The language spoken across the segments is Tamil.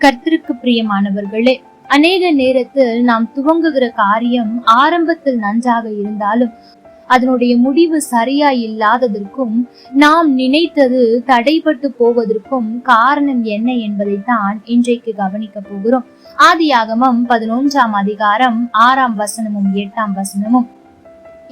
கர்த்தருக்கு பிரியமானவர்களே அநேக நேரத்தில் நாம் துவங்குகிற காரியம் ஆரம்பத்தில் நன்றாக இருந்தாலும் அதனுடைய முடிவு சரியா இல்லாததற்கும் நாம் நினைத்தது தடைபட்டு போவதற்கும் காரணம் என்ன என்பதைத்தான் இன்றைக்கு கவனிக்க போகிறோம். ஆதியாகமம் பதினொன்றாம் அதிகாரம் ஆறாம் வசனமும் எட்டாம் வசனமும்.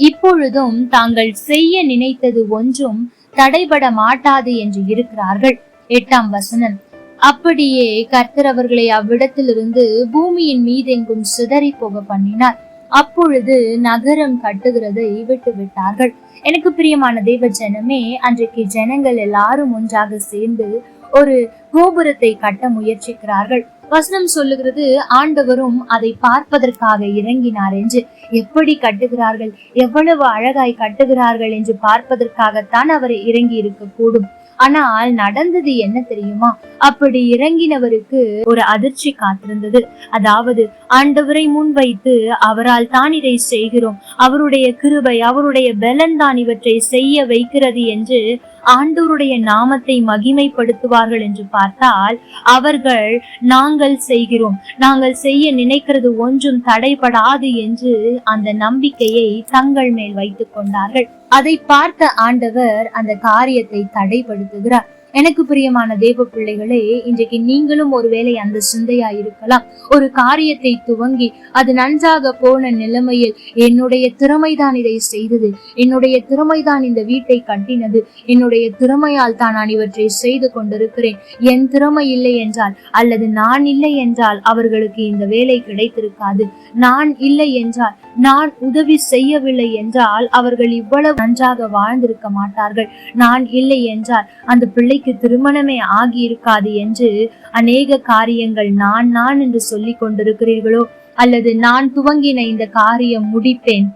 இப்பொழுதும் தாங்கள் செய்ய நினைத்தது ஒன்றும் தடைபட மாட்டாது என்று இருக்கிறார்கள். எட்டாம் வசனம் அப்படியே கர்த்தர் அவர்களை அவ்விடத்திலிருந்து பூமியின் மீதெங்கும் சிதறி போக பண்ணினார். அப்பொழுது நகரம் கட்டுகிறதை விட்டு விட்டார்கள். எனக்கு பிரியமான தெய்வ ஜனமே அன்றைக்கு ஜனங்கள் எல்லாரும் ஒன்றாக சேர்ந்து ஒரு கோபுரத்தை கட்ட முயற்சிக்கிறார்கள். வசனம் சொல்லுகிறது ஆண்டவரும் அதை பார்ப்பதற்காக இறங்கினார் என்று. எப்படி கட்டுகிறார்கள்? எவ்வளவு அழகாய் கட்டுகிறார்கள் என்று பார்ப்பதற்காகத்தான் அவர் இறங்கி இருக்க கூடும் ஆனால் நடந்தது என்ன தெரியுமா? அப்படி இறங்கினவருக்கு ஒரு அதிர்ச்சி காத்திருந்தது. அதாவது ஆண்டவரை முன்வைத்து அவரால் தான் இதை செய்கிறோம். அவருடைய கிருபை அவருடைய பலன் தான் இவற்றை செய்ய வைக்கிறது என்று ஆண்டோருடைய நாமத்தை மகிமைப்படுத்துவார்கள் என்று பார்த்தால் அவர்கள் நாங்கள் செய்கிறோம். நாங்கள் செய்ய நினைக்கிறது ஒன்றும் தடைபடாது என்று அந்த நம்பிக்கையை தங்கள் மேல் வைத்துக் கொண்டார்கள். அதை பார்த்த ஆண்டவர் அந்த காரியத்தை தடைப்படுத்துகிறார். எனக்கு பிரியமான தேவ பிள்ளைகளே இன்றைக்கு நீங்களும் ஒருவேளை அந்த சிந்தையா இருக்கலாம் ஒரு காரியத்தை துவங்கி அது நன்றாக போன நிலைமையில் என்னுடைய திறமைதான் இதை செய்தது. என்னுடைய திறமைதான் இந்த வீட்டை கட்டினது. என்னுடைய திறமையால் தான் நான் இவற்றை செய்து கொண்டிருக்கிறேன். என் திறமை இல்லை என்றால் அல்லது நான் இல்லை என்றால் அவர்களுக்கு இந்த வேலை கிடைத்திருக்காது. நான் இல்லை என்றால் நான் உதவி செய்யவில்லை என்றால் அவர்கள் இவ்வளவு நன்றாக வாழ்ந்திருக்க மாட்டார்கள். நான் இல்லை என்றால் அந்த பிள்ளைக்கு திருமணமே ஆகி இருக்காது என்று அநேக காரியங்கள் நான் நான் என்று சொல்லிக் கொண்டிருக்கிறீர்களோ? அல்லது நான் துவங்கின இந்த காரியம் முடிப்பேன்?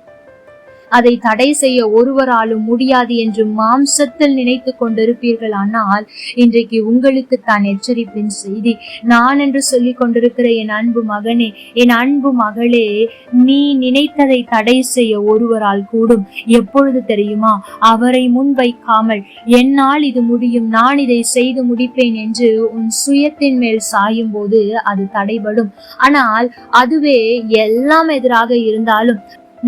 அதை தடை செய்ய ஒருவராலும் முடியாது என்று மாம்சத்தில் நினைத்து கொண்டிருப்பீர்கள். ஆனால் இன்றைக்கு உங்களுக்கு தான் எச்சரிப்பின் செய்தி. நான் என்று சொல்லிக் கொண்டிருக்கிற என் அன்பு மகனே என் அன்பு மகளே நீ நினைத்ததை தடை செய்ய ஒருவரால் கூடும். எப்பொழுது தெரியுமா? அவரை முன்வைக்காமல் என்னால் இது முடியும் நான் இதை செய்து முடிப்பேன் என்று உன் சுயத்தின் மேல் சாயும் போது அது தடைபடும். ஆனால் அதுவே எல்லாம் எதிராக இருந்தாலும்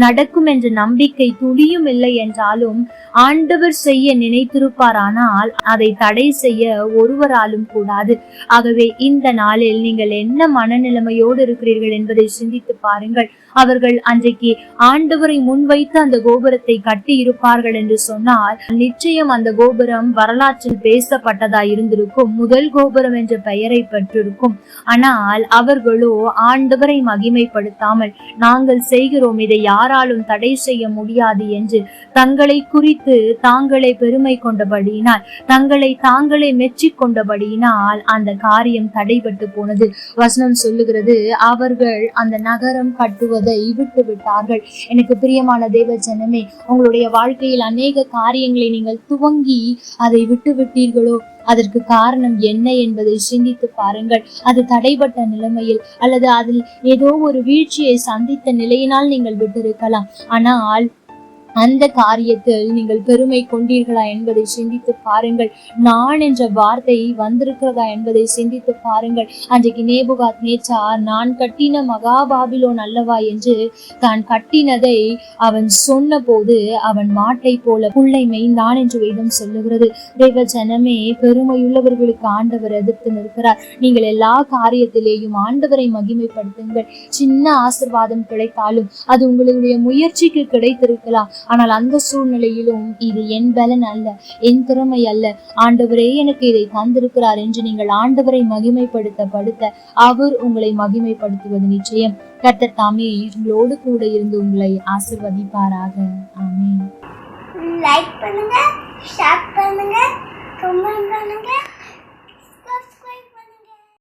நடக்கும் என்ற நம்பிக்கை துளியும் இல்லை என்றாலும் ஆண்டவர் செய்ய நினைத்திருப்பாரானால் அதை தடை செய்ய ஒருவராலும் கூடாது. ஆகவே இந்த நாளில் நீங்கள் என்ன மனநிலைமையோடு இருக்கிறீர்கள் என்பதை சிந்தித்து பாருங்கள். அவர்கள் அன்றைக்கு ஆண்டவரை முன்வைத்து அந்த கோபுரத்தை கட்டி இருப்பார்கள் என்று சொன்னால் நிச்சயம் அந்த கோபுரம் வரலாற்றில் பேசப்பட்டதா இருந்திருக்கும் முதல் கோபுரம் என்ற பெயரை பெற்றிருக்கும். ஆனால் அவர்களோ ஆண்டவரை மகிமைப்படுத்தாமல் நாங்கள் செய்கிறோம் இதை யாராலும் தடை செய்ய முடியாது என்று தங்களை குறித்து தாங்களே பெருமை கொண்டபடியினால் தங்களை தாங்களே மெச்சிக் கொண்டபடியினால் அந்த காரியம் தடைபட்டு போனது. வசனம் சொல்லுகிறது அவர்கள் அந்த நகரம் கட்டுவதை விட்டு விட்டார்கள். எனக்கு பிரியமான தேவ ஜனமே உங்களுடைய வாழ்க்கையில் அநேக காரியங்களை நீங்கள் துவங்கி அதை விட்டு விட்டீர்களோ? அதற்கு காரணம் என்ன என்பதை சிந்தித்து பாருங்கள். அது தடைப்பட்ட நிலைமையில் அல்லது அதில் ஏதோ ஒரு வீழ்ச்சியை சந்தித்த நிலையினால் நீங்கள் விட்டிருக்கலாம். ஆனால் அந்த காரியத்தில் நீங்கள் பெருமை கொண்டீர்களா என்பதை சிந்தித்து பாருங்கள். நான் என்ற வார்த்தை வந்திருக்கிறதா என்பதை சிந்தித்து பாருங்கள். அன்றைக்கு நேபுகாத் நேச்சார் நான் கட்டின மகாபாபிலோன் அல்லவா என்று தான் கட்டினதை அவன் சொன்ன போது அவன் மாட்டை போல புள்ளைமை நான் என்று வேதம் சொல்லுகிறது. தேவ ஜனமே பெருமையுள்ளவர்களுக்கு ஆண்டவர் எதிர்த்து நிற்கிறார். நீங்கள் எல்லா காரியத்திலேயும் ஆண்டவரை மகிமைப்படுத்துங்கள். சின்ன ஆசிர்வாதம் கிடைத்தாலும் அது உங்களுடைய முயற்சிக்கு கிடைத்திருக்கலாம். ஆனால் அந்த சூழ்நிலையிலும் இது என் பலன் அல்ல என் திறமை அல்ல. ஆண்டவரே எனக்கு இதை தந்திருக்கிறார் என்று நீங்கள் ஆண்டவரை மகிமைப்படுத்த படுத்த அவர் உங்களை மகிமைப்படுத்துவது நிச்சயம். கர்த்தர் தாமே உங்களோடு கூட இருந்து உங்களை ஆசிர்வதிப்பாராக. ஆமே லைக் பண்ணுங்க ஷேர் பண்ணுங்க கமெண்ட் பண்ணுங்க.